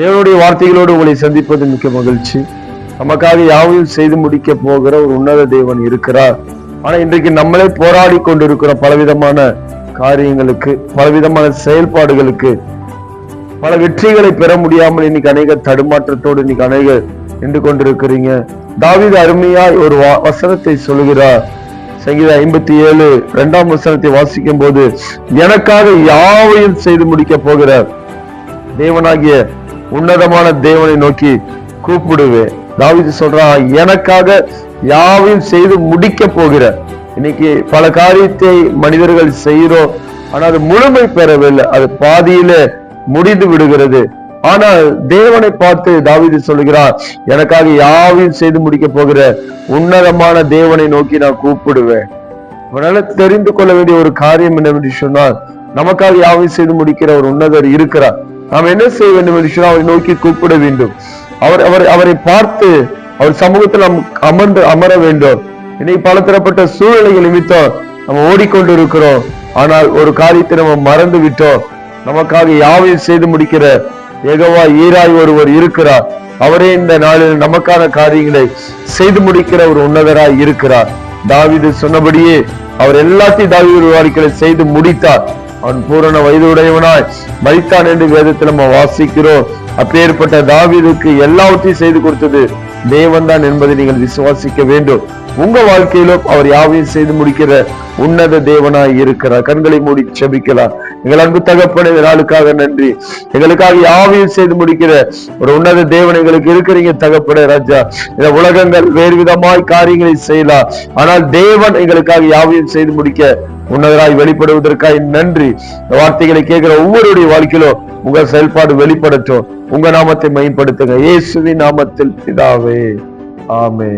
தேவனுடைய வார்த்தைகளோடு உங்களை சந்திப்பது மிக்க மகிழ்ச்சி. நமக்காக யாவையும் செய்து முடிக்க போகிற ஒரு உன்னத தேவன் இருக்கிறார். ஆனா இன்றைக்கு நம்மளே போராடி கொண்டிருக்கிற பலவிதமான காரியங்களுக்கு பலவிதமான செயல்பாடுகளுக்கு பல வெற்றிகளை பெற முடியாமல் இன்னைக்கு அநேக தடுமாற்றத்தோடு இன்னைக்கு அநேக நின்று கொண்டிருக்கிறீங்க. தாவித அருமையாய் ஒரு வசனத்தை சொல்லுகிறார். சங்கீதம் ஐம்பத்தி ஏழு இரண்டாம் வசனத்தை வாசிக்கும் போது எனக்காக யாவையும் செய்து முடிக்க போகிறார் தேவனாகிய உன்னதமான தேவனை நோக்கி கூப்பிடுவேன். தாவீது சொல்றான் எனக்காக யாவையும் செய்து முடிக்க போகிற. இன்னைக்கு பல காரியத்தை மனிதர்கள் செய்கிறோம். ஆனா அது முழுமை பெறவில்லை. அது பாதியில முடிந்து விடுகிறது. ஆனால் தேவனை பார்த்து தாவீது சொல்லுகிறார் எனக்காக யாவையும் செய்து முடிக்க போகிற உன்னதமான தேவனை நோக்கி நான் கூப்பிடுவேன். அதனால தெரிந்து கொள்ள வேண்டிய ஒரு காரியம் என்னவென்று சொன்னால் நமக்காக யாவையும் செய்து முடிக்கிற ஒரு உன்னதர் இருக்கிறார். நாம் என்ன செய்ய வேண்டும் என்று அவரை நோக்கி கூப்பிட வேண்டும். அவர் அவர் அவரை பார்த்து அவர் சமூகத்தில் நாம் அமர்ந்து அமர வேண்டும். இன்னைக்கு பல தரப்பட்ட சூழ்நிலைகள் நிமித்தம் நம்ம ஓடிக்கொண்டு இருக்கிறோம் ஆனால் ஒரு காரியத்தை நம்ம மறந்து விட்டோம் நமக்காக யாவையும் செய்து முடிக்கிற ஏகவா ஈராய் ஒருவர் இருக்கிறார். அவரே இந்த நாளில் நமக்கான காரியங்களை செய்து முடிக்கிற ஒரு உன்னதராய் இருக்கிறார். தாவிது சொன்னபடியே அவர் எல்லாத்தையும் தாவீது வாழ்க்கையில செய்து முடித்தார். அவன் பூரண வயது உடையவனாய் மரித்தான் என்று வேதத்தில் நம்ம வாசிக்கிறோம். அப்பேற்பட்ட தாவீதுக்கு எல்லாவற்றையும் செய்து கொடுத்தது தேவன் தான் என்பதை நீங்கள் விசுவாசிக்க வேண்டும். உங்க வாழ்க்கையிலும் அவர் யாவையும் செய்து முடிக்கிற உன்னத தேவனாய் இருக்கிறார். கண்களை மூடி செபிக்கலாம். எங்கள் அன்பு தகப்பன நாளுக்காக நன்றி. எங்களுக்காக யாவையும் செய்து முடிக்கிற ஒரு உன்னத தேவன் எங்களுக்கு இருக்கிறீங்க தகப்பன ராஜா. இந்த உலகங்கள் வேறு விதமாய் காரியங்களை செய்யலாம். ஆனால் தேவன் எங்களுக்காக யாவையும் செய்து முடிக்க உன்னதராய் வெளிப்படுவதற்காய் நன்றி. இந்த வார்த்தைகளை கேட்கிற ஒவ்வொருடைய வாழ்க்கையிலும் உங்க செயல்பாடு வெளிப்படட்டும். உங்க நாமத்தை மேம்படுத்துங்க இயேசுவின் நாமத்தில் பிதாவே. ஆமே